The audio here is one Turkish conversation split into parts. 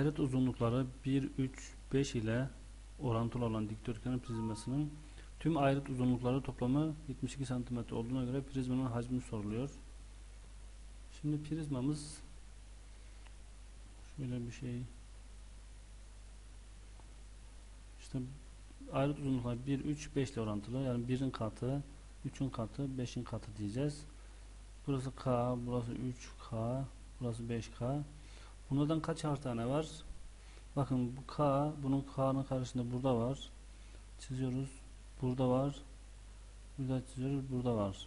ayrıt uzunlukları 1, 3, 5 ile orantılı olan dikdörtgenin prizmasının tüm ayrıt uzunlukları toplamı 72 cm olduğuna göre prizmanın hacmi soruluyor. Şimdi prizmamız şöyle bir şey işte ayrıt uzunlukları 1, 3, 5 ile orantılı. Yani 1'in katı, 3'ün katı, 5'in katı diyeceğiz. Burası K, burası 3K, burası 5K. Bunlardan kaç har tane var? Bakın bu K, bunun K'nın karşısında burada var. Çiziyoruz. Burada var. Burada çiziyoruz. Burada var.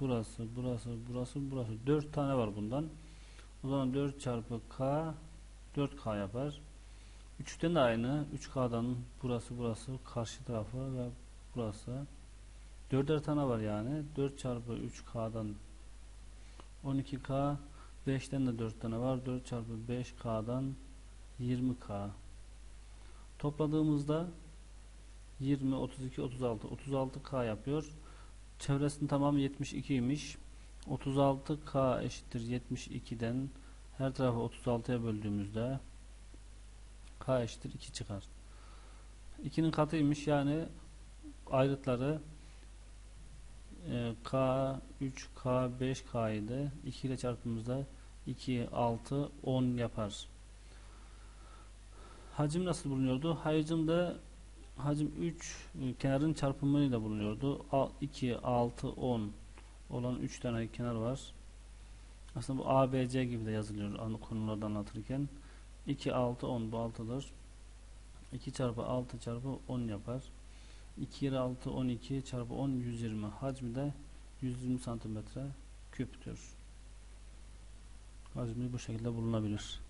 Burası, burası, burası, burası. 4 tane var bundan. O zaman 4 çarpı K 4K yapar. 3'ten de aynı. 3K'dan burası, burası, karşı tarafı ve burası. 4'er tane var yani. 4 çarpı 3K'dan 12K 5'ten de 4 tane var. 4 çarpı 5K'dan 20K. Topladığımızda 20, 32, 36. 36K yapıyor. Çevresinin tamamı 72 imiş. 36K eşittir 72'den her tarafı 36'ya böldüğümüzde K eşittir 2 çıkar. 2'nin katıymış yani ayrıtları e, K 3 K 5 K idi. 2 ile çarptığımızda 2 6 10 yapar. Hacim nasıl bulunuyordu? Hacimde hacim 3 e, kenarın çarpımıyla bulunuyordu. A, 2 6 10 olan 3 tane kenar var. Aslında bu A, B, C gibi de yazılıyor konularda anlatırken. 2, 6, 10 bu 6'dır. 2 çarpı 6 çarpı 10 yapar. 2 kere 6, 12 çarpı 10, 120. Hacmi de 120 santimetre küptür. Hacmi bu şekilde bulunabilir.